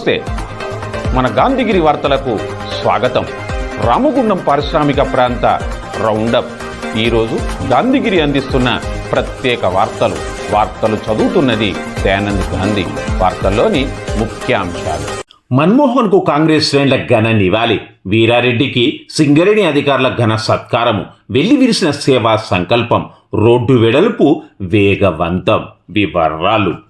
నమస్తే. మన గాంధీగిరి వార్తలకు స్వాగతం. రామగుండం పారిశ్రామిక ప్రాంత రౌండప్. ఈరోజు గాంధీగిరి అందిస్తున్న ప్రత్యేక వార్తలు. వార్తలు చదువుతున్నది దయానంద్ గాంధీ. వార్తల్లోని ముఖ్యాంశాలు. మన్మోహన్కు కాంగ్రెస్ శ్రేణుల ఘన నివాళి. వీరారెడ్డికి సింగరేణి అధికారుల ఘన సత్కారము. వెళ్ళి విరిసిన సేవా సంకల్పం. రోడ్డు వెడల్పు వేగవంతం. వివరాలు.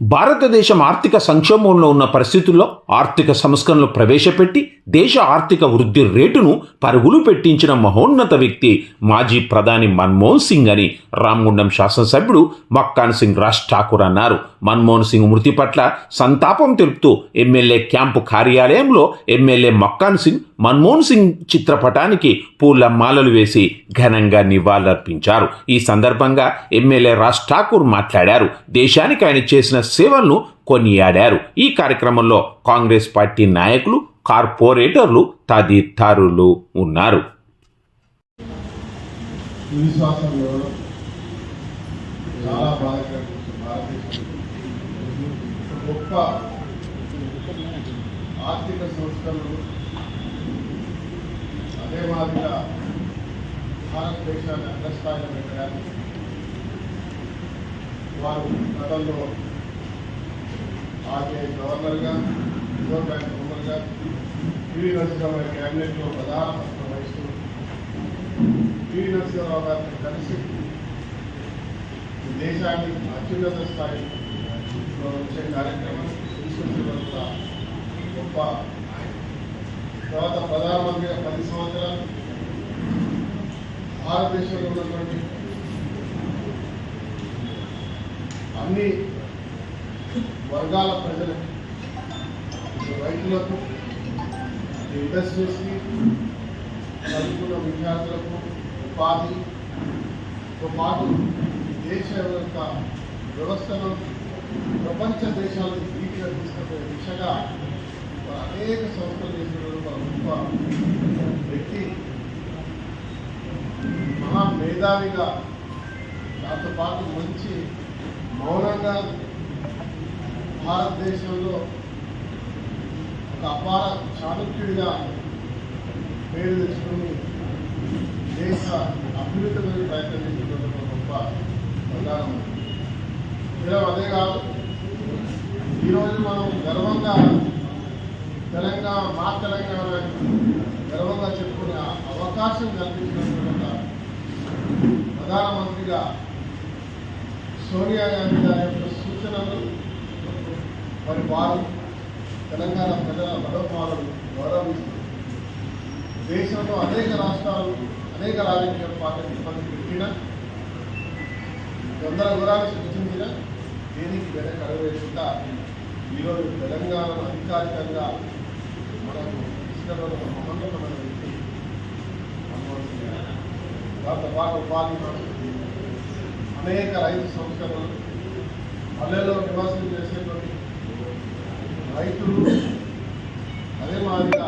భారతదేశం ఆర్థిక సంక్షోభంలో ఉన్న పరిస్థితుల్లో ఆర్థిక సంస్కరణలు ప్రవేశపెట్టి దేశ ఆర్థిక వృద్ధి రేటును పరుగులు పెట్టించిన మహోన్నత వ్యక్తి మాజీ ప్రధాని మన్మోహన్ సింగ్ అని రామగుండం శాసనసభ్యుడు మక్కాన్ సింగ్ రాజ్ ఠాకూర్ అన్నారు. మన్మోహన్ సింగ్ మృతి పట్ల సంతాపం తెలుపుతూ ఎమ్మెల్యే క్యాంపు కార్యాలయంలో ఎమ్మెల్యే మక్కాన్ సింగ్ మన్మోహన్ సింగ్ చిత్రపటానికి పూల మాలలు వేసి ఘనంగా నివాళులర్పించారు. ఈ సందర్భంగా ఎమ్మెల్యే రాజ్ ఠాకూర్ మాట్లాడారు. దేశానికి ఆయన చేసిన సేవలను కొనియాడారు. ఈ కార్యక్రమంలో కాంగ్రెస్ పార్టీ నాయకులు కార్పొరేటర్లు తదితరులు ఉన్నారు. విశ్వాసంలో చాలా భారతదేశం గొప్ప ఆర్థిక సంస్థలు అదే మాదిరిగా భారతదేశాన్ని అగ్రస్థాయిలో పెట్టడానికి వారు గతంలో ఆర్బీఐ గవర్నర్గా రిజర్వ్ బ్యాంక్ గవర్నర్గా పివి నరసింహరావు క్యాబినెట్లో ప్రధాన పాత్ర వహిస్తూ పివి నరసింహరావు గారిని కలిసి దేశాన్ని అత్యున్నత స్థాయిలో వచ్చే కార్యక్రమం తీసుకొచ్చినంత గొప్ప తర్వాత ప్రధానమంత్రిగా పది సంవత్సరాలు భారతదేశంలో ఉన్నటువంటి అన్ని వర్గాల ప్రజలకు రైతులకు ఇండస్ట్రీస్కి చదువుకున్న విద్యార్థులకు ఉపాధితో పాటు దేశ యొక్క వ్యవస్థను ప్రపంచ దేశాలకు ధీటుగా తీసుకుపోయే దిశగా అనేక సంస్థలు చేసినటువంటి గొప్ప వ్యక్తి మహా మేధావిగా దాంతో పాటు మంచి మౌనంగా భారతదేశంలో ఒక అపార చాణుక్యుడిగా పేరు తెచ్చుకొని దేశ అభివృద్ధి మీద ప్రయత్నం చేసినటువంటి గొప్ప ప్రధానమంత్రి కేవలం అదే కాదు ఈరోజు మనం గర్వంగా తెలంగాణ మా తెలంగాణ గర్వంగా చెప్పుకునే అవకాశం కల్పించినటువంటి ప్రధానమంత్రిగా సోనియా గాంధీ గారి యొక్క సూచనలు మరి వారు తెలంగాణ ప్రజల మనోభావాలను గౌరవిస్తూ దేశంలో అనేక రాష్ట్రాలు అనేక రాజకీయ పార్టీలు ఇబ్బంది పెట్టిన గందరగోళాన్ని సృష్టించిన దేనికి వెనక అడవేకుండా ఈరోజు తెలంగాణను అధికారికంగా మనకు ఇష్టమైన ఒక మహోన్నతమైన వ్యక్తి దాంతో పాటు ఉపాధి అనేక రైతు సంస్థలు పల్లెల్లో నివాసం చేసేటువంటి రైతులు అదే మాదిరిగా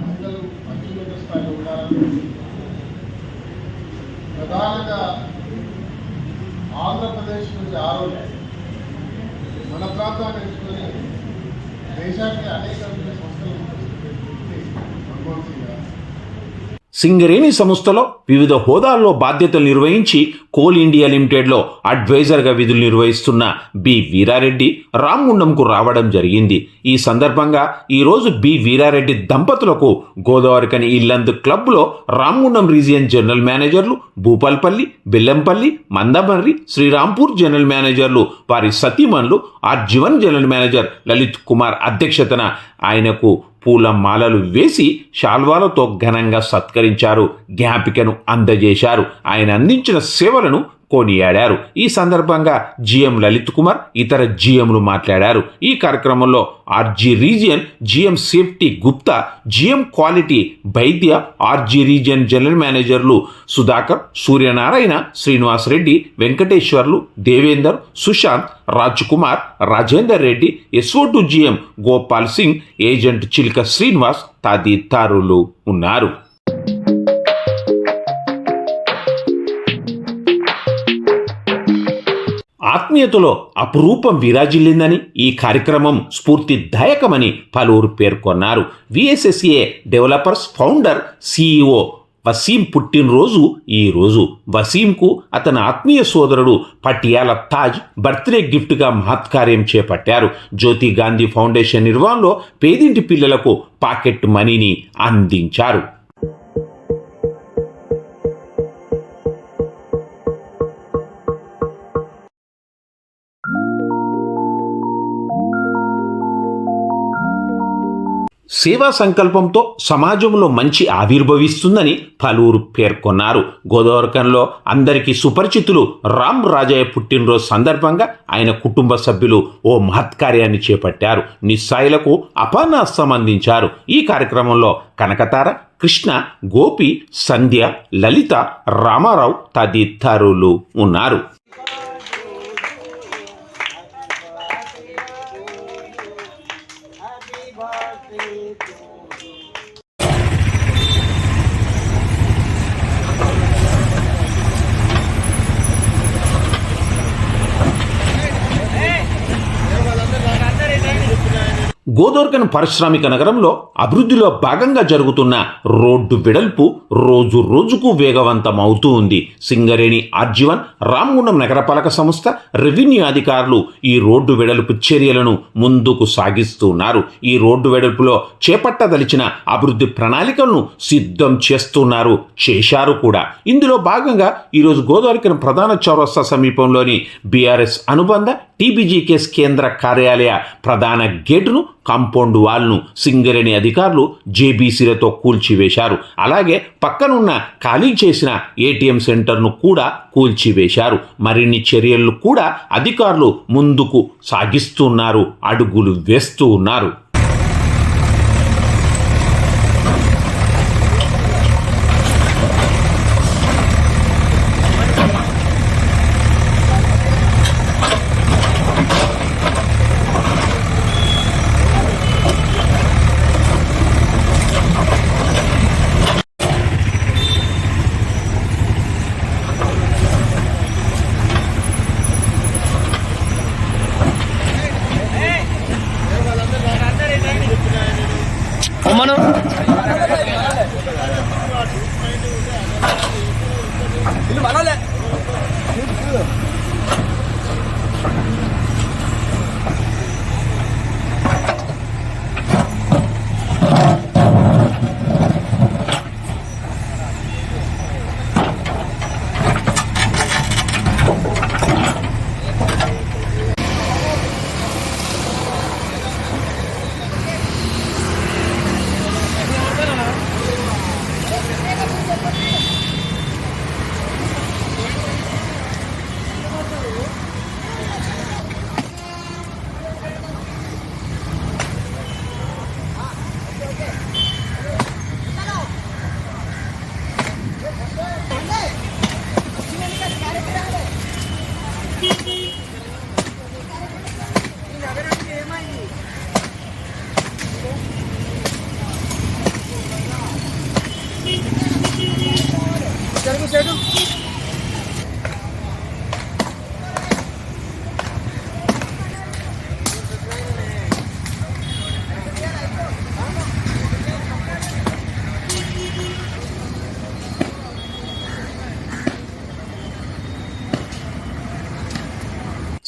మహిళలు అత్యున్నత స్థాయిలో ఉండాలని ప్రధానంగా ఆంధ్రప్రదేశ్ నుంచి ఆరోగ్యం మన ప్రాంతాన్ని ఎంచుకొని దేశానికి అనేక వివిధ సంస్థలు తీసుకొచ్చినటువంటి వ్యక్తి మన్మోహన్ సింగ్ గారు సింగరేణి సంస్థలో వివిధ హోదాల్లో బాధ్యతలు నిర్వహించి కోల్ ఇండియా లిమిటెడ్లో అడ్వైజర్గా విధులు నిర్వహిస్తున్న బి వీరారెడ్డి రామ్గుండంకు రావడం జరిగింది. ఈ సందర్భంగా ఈరోజు బి వీరారెడ్డి దంపతులకు గోదావరికని ఇల్లందు క్లబ్లో Ramagundam region general managers Bhupalpally Bellampally Mandamarri Srirampur general managers వారి సతీమణులు RG one general manager Lalith Kumar అధ్యక్షతన ఆయనకు పూల మాలలు వేసి శాల్వాలతో ఘనంగా సత్కరించారు. జ్ఞాపికను అందజేశారు. ఆయన అందించిన సేవలను కొనియాడారు. ఈ సందర్భంగా జిఎం లలిత్ కుమార్ ఇతర జిఎంలు మాట్లాడారు. ఈ కార్యక్రమంలో RG region GM safety Gupta GM quality Vaidya RG region general managers Sudhakar Suryanarayana Srinivas Reddy Venkateswarlu Devender Sushanth Raj Kumar Rajender Reddy SO to GM Gopal Singh agent Chilka Srinivas తదితరులు ఉన్నారు. ఆత్మీయతలో అపురూపం విరాజిల్లిందని ఈ కార్యక్రమం స్ఫూర్తిదాయకమని పలువురు పేర్కొన్నారు. VSSA developers founder CEO Waseem పుట్టినరోజు ఈ రోజు. వసీంకు అతని ఆత్మీయ సోదరుడు పటియాల తాజ్ బర్త్డే గిఫ్ట్గా మహత్కార్యం చేపట్టారు. జ్యోతి గాంధీ ఫౌండేషన్ నిర్వహణలో పేదింటి పిల్లలకు పాకెట్ మనీని అందించారు. సేవా సంకల్పంతో సమాజంలో మంచి ఆవిర్భవిస్తుందని పలువురు పేర్కొన్నారు. గోదావరికంలో అందరికీ సుపరిచితులు రామ్ రాజయ్య పుట్టినరోజు సందర్భంగా ఆయన కుటుంబ సభ్యులు ఓ మహత్కార్యాన్ని చేపట్టారు. నిస్సాయిలకు అపానాస్తం అందించారు ఈ కార్యక్రమంలో కనకతార కృష్ణ గోపి సంధ్య లలిత రామారావు తదితరులు ఉన్నారు. గోదోర్కన్ పారిశ్రామిక నగరంలో అభివృద్ధిలో భాగంగా జరుగుతున్న రోడ్డు వెడల్పు రోజు రోజుకు వేగవంతం అవుతూ ఉంది. సింగరేణి ఆర్జీవన్ రామగుండం నగరపాలక సంస్థ రెవెన్యూ అధికారులు ఈ రోడ్డు వెడల్పు చర్యలను ముందుకు సాగిస్తున్నారు. ఈ రోడ్డు వెడల్పులో చేపట్టదలిచిన అభివృద్ధి ప్రణాళికలను సిద్ధం చేస్తున్నారు చేశారు కూడా. ఇందులో భాగంగా ఈరోజు గోదావరికన్ ప్రధాన చౌరస్తా సమీపంలోని బీఆర్ఎస్ అనుబంధ టీబీజీకేఎస్ కేంద్ర కార్యాలయ ప్రధాన గేటును కాంపౌండ్ వాల్ను సింగరేణి అధికారులు జేబీసీలతో కూల్చివేశారు. అలాగే పక్కనున్న ఖాళీ చేసిన ఏటీఎం సెంటర్ను కూడా కూల్చివేశారు. మరిన్ని చర్యలు కూడా అధికారులు ముందుకు సాగిస్తున్నారు అడుగులు వేస్తూ ఉన్నారు. শোনো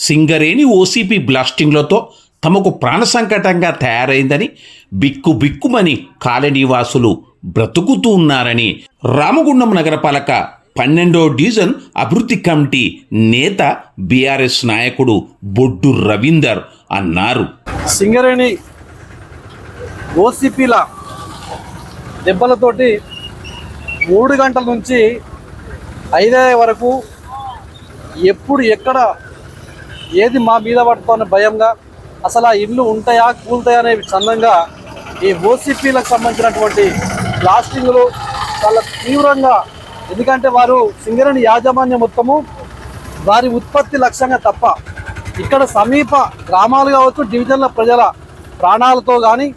సింగరేణి ఓసీపీ బ్లాస్టింగ్లతో తమకు ప్రాణ సంకటంగా తయారైందని బిక్కు బిక్కుమని కాలనీవాసులు బ్రతుకుతూ ఉన్నారని రామగుండం నగరపాలక పన్నెండో డివిజన్ అభివృద్ధి కమిటీ నేత బీఆర్ఎస్ నాయకుడు బొడ్డు రవీందర్ అన్నారు. సింగరేణి ఓసిపిల దెబ్బలతోటి మూడు గంటల నుంచి ఐదయ్యే వరకు ఎప్పుడు ఎక్కడ ఏది మా మీద పడుతుందో భయంగా అసలు ఆ ఇల్లు ఉంటాయా కూలుతాయా అనే చందంగా ఈ ఓసీపీలకు సంబంధించినటువంటి బ్లాస్టింగ్లు చాలా తీవ్రంగా ఎందుకంటే వారు సింగరేణి యాజమాన్యం మొత్తము వారి ఉత్పత్తి లక్ష్యంగా తప్ప ఇక్కడ సమీప గ్రామాలు కావచ్చు డివిజన్ల ప్రజల ప్రాణాలతో కానీ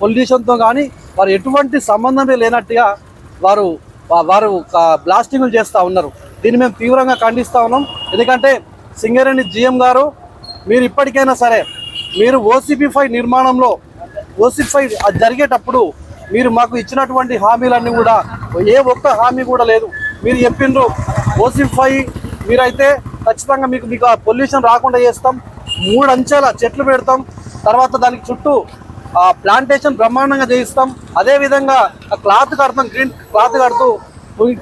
పొల్యూషన్తో కానీ వారు ఎటువంటి సంబంధమే లేనట్టుగా వారు వారు బ్లాస్టింగ్లు చేస్తూ ఉన్నారు. దీన్ని మేము తీవ్రంగా ఖండిస్తూ ఉన్నాం. ఎందుకంటే సింగరేణి జిఎం గారు మీరు ఇప్పటికైనా సరే మీరు ఓసీపీ ఫైవ్ నిర్మాణంలో ఓసీపీ ఫైవ్ అది జరిగేటప్పుడు మీరు మాకు ఇచ్చినటువంటి హామీలన్నీ కూడా ఏ ఒక్క హామీ కూడా లేదు. మీరు చెప్పిండ్రు ఓసీపీ ఫైవ్ మీరైతే ఖచ్చితంగా మీకు మీకు ఆ పొల్యూషన్ రాకుండా చేస్తాం మూడు అంచెల చెట్లు పెడతాం తర్వాత దానికి చుట్టూ ఆ ప్లాంటేషన్ బ్రహ్మాండంగా చేయిస్తాం అదేవిధంగా ఆ క్లాత్ కడతాం గ్రీన్ క్లాత్ కడుతూ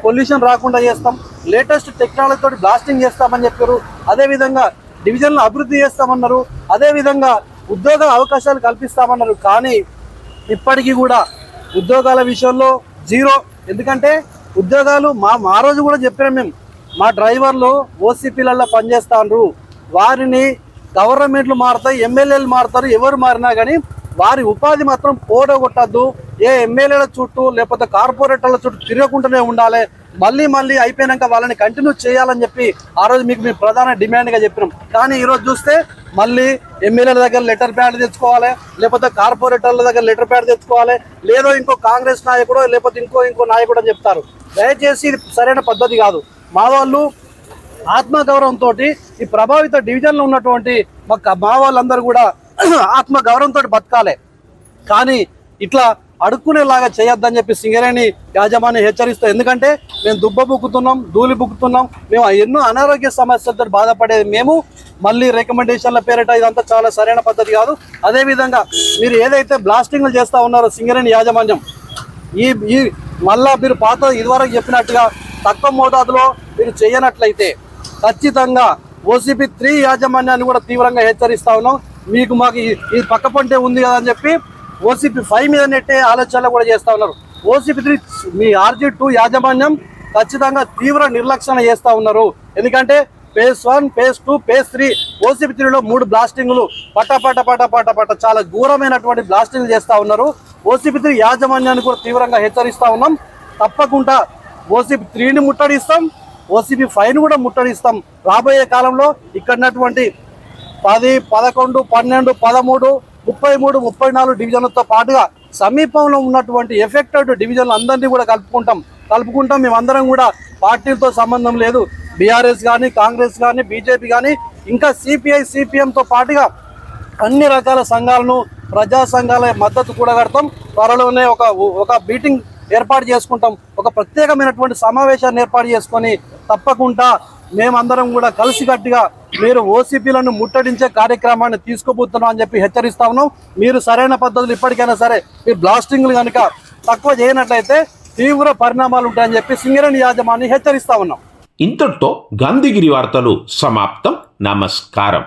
పొల్యూషన్ రాకుండా చేస్తాం లేటెస్ట్ టెక్నాలజీతో బ్లాస్టింగ్ చేస్తామని చెప్పారు. అదేవిధంగా డివిజన్లు అభివృద్ధి చేస్తామన్నారు అదేవిధంగా ఉద్యోగ అవకాశాలు కల్పిస్తామన్నారు. కానీ ఇప్పటికీ కూడా ఉద్యోగాల విషయంలో జీరో. ఎందుకంటే ఉద్యోగాలు మా మా రోజు కూడా చెప్పినాం మేము. మా డ్రైవర్లు ఓసీపీలలో పనిచేస్తాండ్రు. వారిని గవర్నమెంట్లు మారుతాయి ఎమ్మెల్యేలు మారుతారు ఎవరు మారినా కానీ వారి ఉపాధి మాత్రం పోడగొట్టద్దు. ఏ ఎమ్మెల్యేల చుట్టూ లేకపోతే కార్పొరేటర్ల చుట్టూ తిరగకుండానే ఉండాలి. మళ్ళీ మళ్ళీ అయిపోయినాక వాళ్ళని కంటిన్యూ చేయాలని చెప్పి ఆ రోజు మీకు మేము ప్రధాన డిమాండ్గా చెప్పినాం. కానీ ఈరోజు చూస్తే మళ్ళీ ఎమ్మెల్యేల దగ్గర లెటర్ ప్యాడ్ తెచ్చుకోవాలి లేకపోతే కార్పొరేటర్ల దగ్గర లెటర్ ప్యాడ్ తెచ్చుకోవాలి లేదో ఇంకో కాంగ్రెస్ నాయకుడో లేకపోతే ఇంకో ఇంకో నాయకుడు అని చెప్తారు. దయచేసి ఇది సరైన పద్ధతి కాదు. మా వాళ్ళు ఆత్మగౌరవంతో ఈ ప్రభావిత డివిజన్లో ఉన్నటువంటి మా మా వాళ్ళందరూ కూడా ఆత్మగౌరవంతో బతకాలి. కానీ ఇట్లా అడుక్కునేలాగా చేయొద్దని చెప్పి సింగరేణి యాజమాన్యం హెచ్చరిస్తాం ఎందుకంటే మేము దుబ్బ బుక్కుతున్నాం ధూళి బుక్కుతున్నాం మేము ఎన్నో అనారోగ్య సమస్యలతో బాధపడేది మేము. మళ్ళీ రికమెండేషన్ల పేరిట ఇదంతా చాలా సరైన పద్ధతి కాదు. అదేవిధంగా మీరు ఏదైతే బ్లాస్టింగ్లు చేస్తూ ఉన్నారో సింగరేణి యాజమాన్యం ఈ ఈ మళ్ళా మీరు పాత ఇదివరకు చెప్పినట్టుగా తక్కువ మోతాదులో మీరు చేయనట్లయితే ఖచ్చితంగా ఓసీపీ త్రీ యాజమాన్యాన్ని కూడా తీవ్రంగా హెచ్చరిస్తా ఉన్నాం. మీకు మాకు ఈ- ఈ పక్క పంటే ఉంది కదా అని చెప్పి ఓసీపీ ఫైవ్ మీద నెట్టే ఆలోచనలు కూడా చేస్తా ఉన్నారు. ఓసీపీ త్రీ మీ ఆర్జీ టూ యాజమాన్యం ఖచ్చితంగా తీవ్ర నిర్లక్ష్యం చేస్తూ ఉన్నారు. ఎందుకంటే phase one phase two phase three OCP త్రీలో మూడు బ్లాస్టింగ్లు పట పట పట పట పట చాలా ఘోరమైనటువంటి బ్లాస్టింగ్లు చేస్తూ ఉన్నారు. ఓసీపీ త్రీ యాజమాన్యాన్ని కూడా తీవ్రంగా హెచ్చరిస్తూ ఉన్నాం. తప్పకుండా ఓసీపీ త్రీని ముట్టడిస్తాం. ఓసీపీ ఫైవ్ని కూడా ముట్టడిస్తాం. రాబోయే కాలంలో ఇక్కడ ఉన్నటువంటి పది పదకొండు పన్నెండు పదమూడు ముప్పై మూడు ముప్పై నాలుగు డివిజన్లతో పాటుగా సమీపంలో ఉన్నటువంటి ఎఫెక్టెడ్ డివిజన్లు అందరినీ కూడా కలుపుకుంటాం. కలుపుకుంటాం. మేమందరం కూడా పార్టీలతో సంబంధం లేదు. బీఆర్ఎస్ కానీ కాంగ్రెస్ కానీ బీజేపీ కానీ ఇంకా సిపిఐ సిపిఎంతో పాటుగా అన్ని రకాల సంఘాలను ప్రజా సంఘాల మద్దతు కూడా కడతాం. త్వరలోనే ఒక ఒక మీటింగ్ ఏర్పాటు చేసుకుంటాం. ఒక ప్రత్యేకమైనటువంటి సమావేశాన్ని ఏర్పాటు చేసుకొని తప్పకుండా మేమందరం కూడా కలిసికట్టుగా మీరు ఓసీపీలను ముట్టడించే కార్యక్రమాన్ని తీసుకోబోతున్నాం అని చెప్పి హెచ్చరిస్తా ఉన్నాం. మీరు సరైన పద్ధతులు ఇప్పటికైనా సరే మీరు బ్లాస్టింగ్లు కనుక తక్కువ చేయనట్లయితే తీవ్ర పరిణామాలు ఉంటాయని చెప్పి సింగరేణి యాజమాన్ని హెచ్చరిస్తా ఉన్నాం. ఇంతటితో గాంధీగిరి వార్తలు సమాప్తం. నమస్కారం.